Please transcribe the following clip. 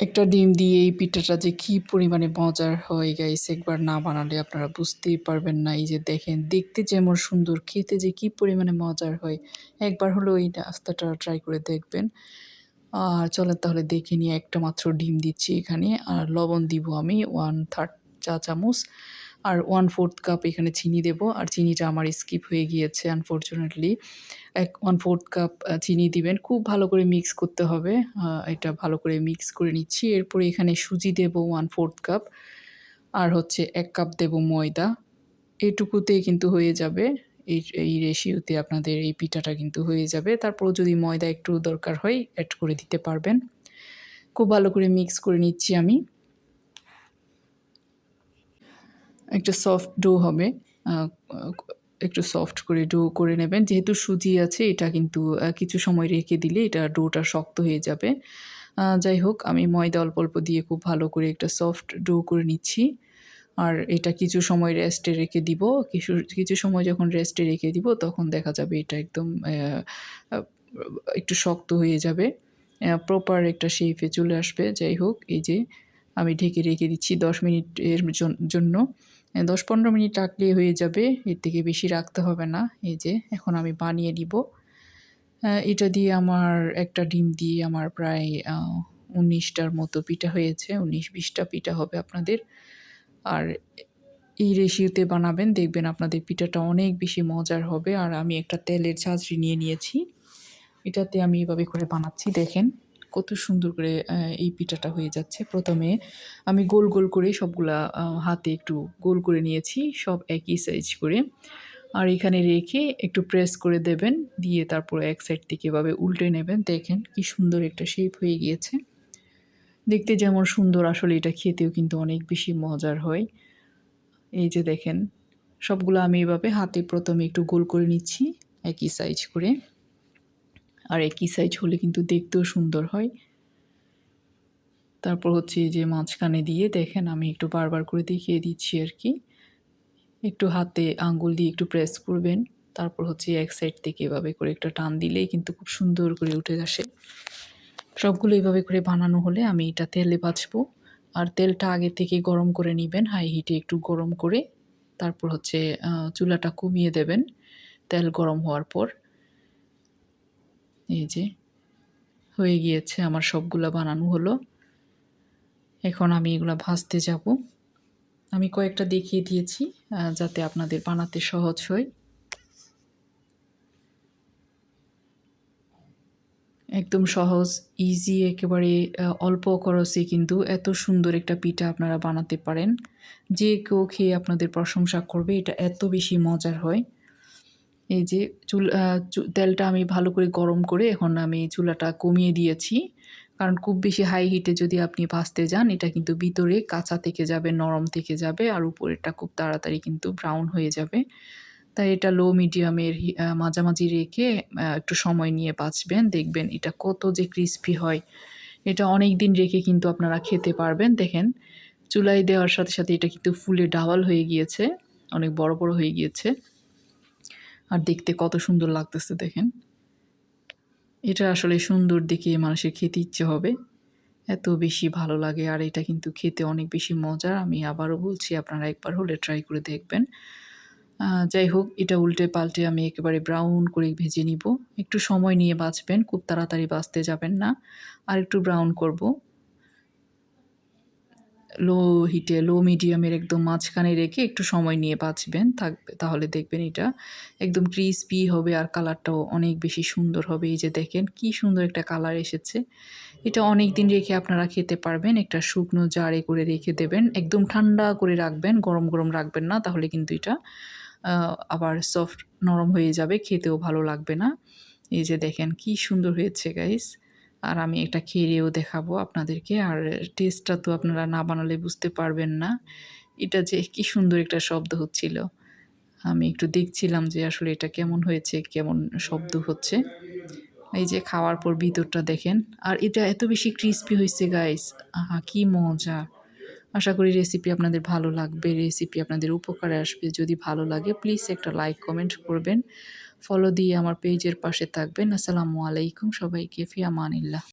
একটা ডিম দিয়ে এই পিঠাটা যে কী পরিমাণে মজার হয় গাইস একবার না বানালে আপনারা বুঝতেই পারবেন না। এই যে দেখেন, দেখতে যেমন সুন্দর, খেতে যে কী পরিমাণে মজার হয়, একবার হলো এই নাস্তাটা ট্রাই করে দেখবেন। আর চলেন তাহলে দেখে নিয়ে একটা মাত্র ডিম দিচ্ছি এখানে, আর লবণ দিব আমি ওয়ান থার্ড চা চামচ আর ওয়ান ফোর্থ কাপ এখানে চিনি দেব। আর চিনিটা আমার স্কিপ হয়ে গিয়েছে আনফর্চুনেটলি এক ওয়ান ফোর্থ কাপ চিনি দিবেন। খুব ভালো করে মিক্স করতে হবে। এটা ভালো করে মিক্স করে নিচ্ছি। এরপরে এখানে সুজি দেব ওয়ান ফোর্থ কাপ আর হচ্ছে এক কাপ দেব ময়দা। এটুকুতে কিন্তু হয়ে যাবে। এই এই রেশিওতে আপনাদের এই পিঠাটা কিন্তু হয়ে যাবে। তারপর যদি ময়দা একটু দরকার হয় অ্যাড করে দিতে পারবেন। খুব ভালো করে মিক্স করে নিচ্ছি আমি। একটা সফট ডো হবে। একটু সফট করে ডো করে নেবেন। যেহেতু সুজি আছে, এটা কিন্তু কিছু সময় রেখে দিলে এটা ডোটা শক্ত হয়ে যাবে। যাই হোক, আমি ময়দা অল্প অল্প দিয়ে খুব ভালো করে একটা সফট ডো করে নিচ্ছি। আর এটা কিছু সময় রেস্টে রেখে দিব। কিছু কিছু সময় যখন রেস্টে রেখে দিব, তখন দেখা যাবে এটা একদম একটু শক্ত হয়ে যাবে। প্রপার একটা শেপে চলে আসবে। যাই হোক, এই যে আমি ঢেকে রেখে দিচ্ছি দশ মিনিটের জন্য। দশ পনেরো মিনিট রাখলেই হয়ে যাবে। এর থেকে বেশি রাখতে হবে না। এই যে, এখন আমি বানিয়ে নিব। এটা দিয়ে আমার একটা ডিম দিয়ে আমার প্রায় উনিশটার মতো পিঠা হয়েছে। উনিশ বিশটা পিঠা হবে আপনাদের। আর এই রেশিওতে বানাবেন, দেখবেন আপনাদের পিঠাটা অনেক বেশি মজার হবে। আর আমি একটা তেলের ঝাঁঝরি নিয়ে নিয়েছি। এটাতে আমি এভাবে করে বানাচ্ছি, দেখেন। কত সুন্দর করে এই পিঠাটা হয়ে যাচ্ছে। প্রথমে আমি গোল গোল করে সবগুলা হাতে একটু গোল করে নিয়েছি, সব একই সাইজ করে। আর এখানে রেখে একটু প্রেস করে দেবেন, দিয়ে তারপর এক সাইড থেকে এভাবে উল্টে নেবেন। দেখেন কি সুন্দর একটা শেপ হয়ে গিয়েছে। দেখতে যেমন সুন্দর, আসলে এটা খেতেও কিন্তু অনেক বেশি মজার হয়। এই যে দেখেন, সবগুলো আমি এভাবে হাতে প্রথমে একটু গোল করে নিচ্ছি, একই সাইজ করে। আর একই সাইজ হলে কিন্তু দেখতেও সুন্দর হয়। তারপর হচ্ছে যে মাঝখানে দিয়ে দেখেন আমি একটু বারবার করে দেখিয়ে দিচ্ছি আর কি। একটু হাতে আঙ্গুল দিয়ে একটু প্রেস করবেন, তারপর হচ্ছে এক সাইড থেকে এভাবে করে একটা টান দিলেই কিন্তু খুব সুন্দর করে উঠে আসে। সবগুলো এইভাবে করে বানানো হলে আমি এটা তেলে বাছবো আর তেলটা আগে থেকে গরম করে নেবেন হাই হিটে একটু গরম করে। তারপর হচ্ছে চুলাটা কমিয়ে দেবেন, তেল গরম হওয়ার পর। এই যে, হয়ে গিয়েছে আমার সবগুলা বানানো হলো। এখন আমি এগুলো ভাজতে যাব। আমি কয়েকটা দেখিয়ে দিয়েছি যাতে আপনাদের বানাতে সহজ হয়। একদম সহজ ইজি একেবারে অল্প খরচে কিন্তু এত সুন্দর একটা পিঠা আপনারা বানাতে পারেন। যে কেউ খেয়ে আপনাদের প্রশংসা করবে, এটা এত বেশি মজার হয়। এই যে চুল তেলটা আমি ভালো করে গরম করে এখন আমি চুলাটা কমিয়ে দিয়েছি। কারণ খুব বেশি হাই হিটে যদি আপনি ভাজতে যান, এটা কিন্তু ভিতরে কাঁচা থেকে যাবে, নরম থেকে যাবে আর উপরেরটা খুব তাড়াতাড়ি কিন্তু ব্রাউন হয়ে যাবে। তাই এটা লো মিডিয়ামের মাঝামাঝি রেখে একটু সময় নিয়ে বাঁচবেন দেখবেন এটা কত যে ক্রিস্পি হয়। এটা অনেক দিন রেখে কিন্তু আপনারা খেতে পারবেন। দেখেন, চুলাই দেওয়ার সাথে সাথে এটা কিন্তু ফুলে ডাবল হয়ে গিয়েছে, অনেক বড় বড় হয়ে গিয়েছে। আর দেখতে কত সুন্দর লাগতেছে, দেখেন। এটা আসলে সুন্দর দেখে মানুষের খেতে ইচ্ছে হবে। এত বেশি ভালো লাগে, আর এটা কিন্তু খেতে অনেক বেশি মজার। আমি আবারও বলছি, আপনারা একবার হলে ট্রাই করে দেখবেন। যাই হোক, এটা উল্টে পাল্টে আমি একেবারে ব্রাউন করে ভেজে নিব। একটু সময় নিয়ে বাঁচবেন, খুব তাড়াতাড়ি বাঁচতে যাবেন না। আর একটু ব্রাউন করব। লো হিটে লো মিডিয়ামের একদম মাঝখানে রেখে একটু সময় নিয়ে বাঁচবেন। থাকবে তাহলে দেখবেন এটা একদম ক্রিসপি হবে আর কালারটাও অনেক বেশি সুন্দর হবে। এই যে দেখেন, কি সুন্দর একটা কালার এসেছে। এটা অনেক দিন রেখে আপনারা খেতে পারবেন। একটা শুকনো জারে করে রেখে দেবেন। একদম ঠান্ডা করে রাখবেন, গরম গরম রাখবেন না। তাহলে কিন্তু এটা আবার সফট নরম হয়ে যাবে। খেতেও ভালো লাগবে না। এই যে দেখেন, কি সুন্দর হয়েছে গাইস আর আমি এটা খেয়েও দেখাবো আপনাদেরকে। আর টেস্টটা তো আপনারা না বানালে বুঝতে পারবেন না। এটা যে কি সুন্দর একটা শব্দ হচ্ছিল। আমি একটু দেখছিলাম যে আসলে এটা কেমন হয়েছে, কেমন শব্দ হচ্ছে। এই যে খাওয়ার পর ভিতরটা দেখেন। আর এটা এত বেশি ক্রিস্পি হয়েছে গাইস আহা, কি মজা। আশা করি রেসিপি আপনাদের ভালো লাগবে রেসিপি আপনাদের উপকারে আসবে। যদি ভালো লাগে প্লিজ একটা লাইক কমেন্ট করবেন। ফলো দিয়ে আমার পেজের পাশে থাকবেন। আসসালামু আলাইকুম সবাইকে ফিয়ামানিল্লাহ